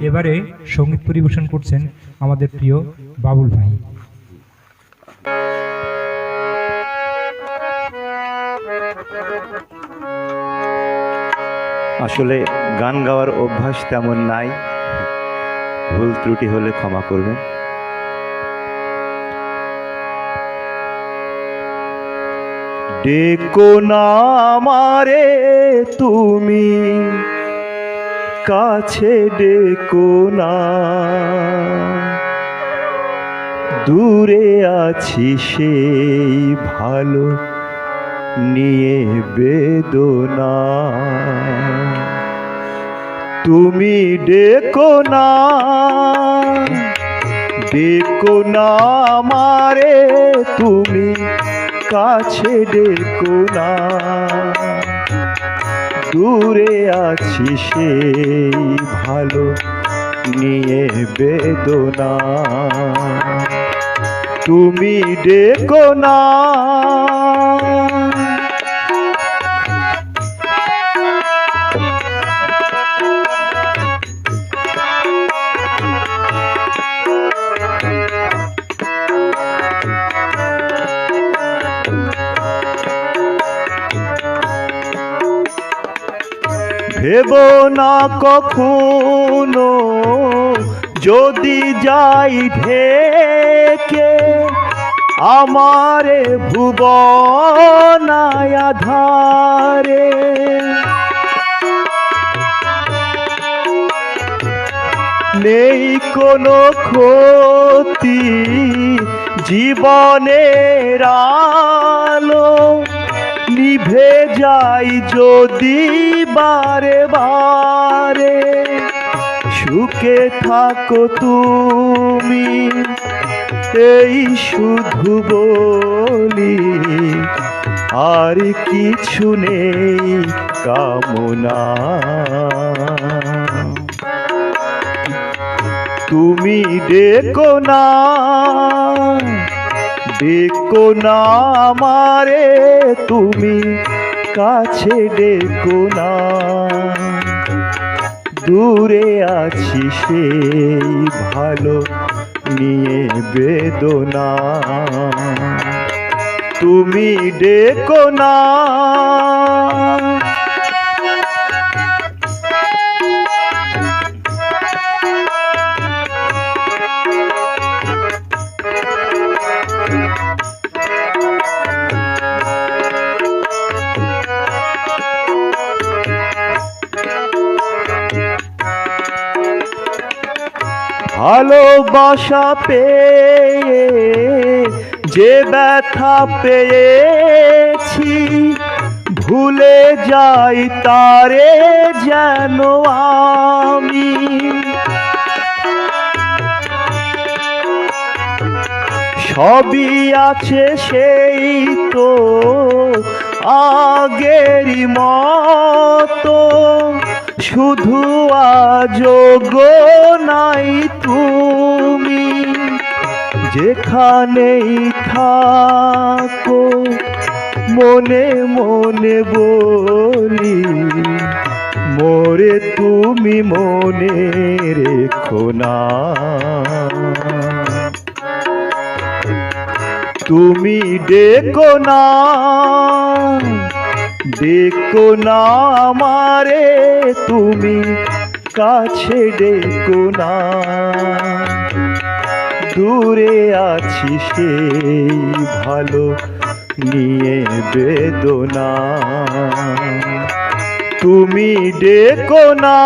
এবারে সংগীত পরিবেশন করছেন আমাদের প্রিয় বাবুল ভাই। আসলে গান গাওয়ার অভ্যাস তেমন নাই। ভুল ত্রুটি হলে ক্ষমা করবেন। ডেকো না আমারে তুমি। কাছে ডেকো না। দূরে আছি সেই ভালো নিয়ে বেদনা। তুমি ডেকো না ডেকো না আমারে। তুমি কাছে ডেকো না। দূরে আছি সেই ভালো নিয়ে বেদনা। তুমি ডেকো না। ভেব না কখনো যদি যাই ঢেকে আমারে ভুবনায় আধারে। নেই কোনো ক্ষতি জীবনের আলো। নিভে যাই যদি বারে বারে, সুখে থাকো তুমি। এই শুধু বলি আর কিছু নেই কামনা। তুমি ডেকো না ডেকো না আমারে, তুমি কাছে ডেকো না। দূরে আছি সেই ভালো নিয়ে বেদনা। তুমি ডেকো না। ভালোবাসা পেয়ে, যে ব্যথা পেয়েছি, ভুলে যাই তারে যেন আমি। সবই আছে সেই তো আগেরই মতো শুধু আযোগ নাই তুমি। যেখানেই থাকো, মনে মনে বলি, মোরে তুমি মনে রেখো না। তুমি ডেকো না। ডেকো না আমারে, তুমি কাছে ডেকো না। দূরে আছি সেই ভালো নিয়ে বেদনা। তুমি ডেকো না।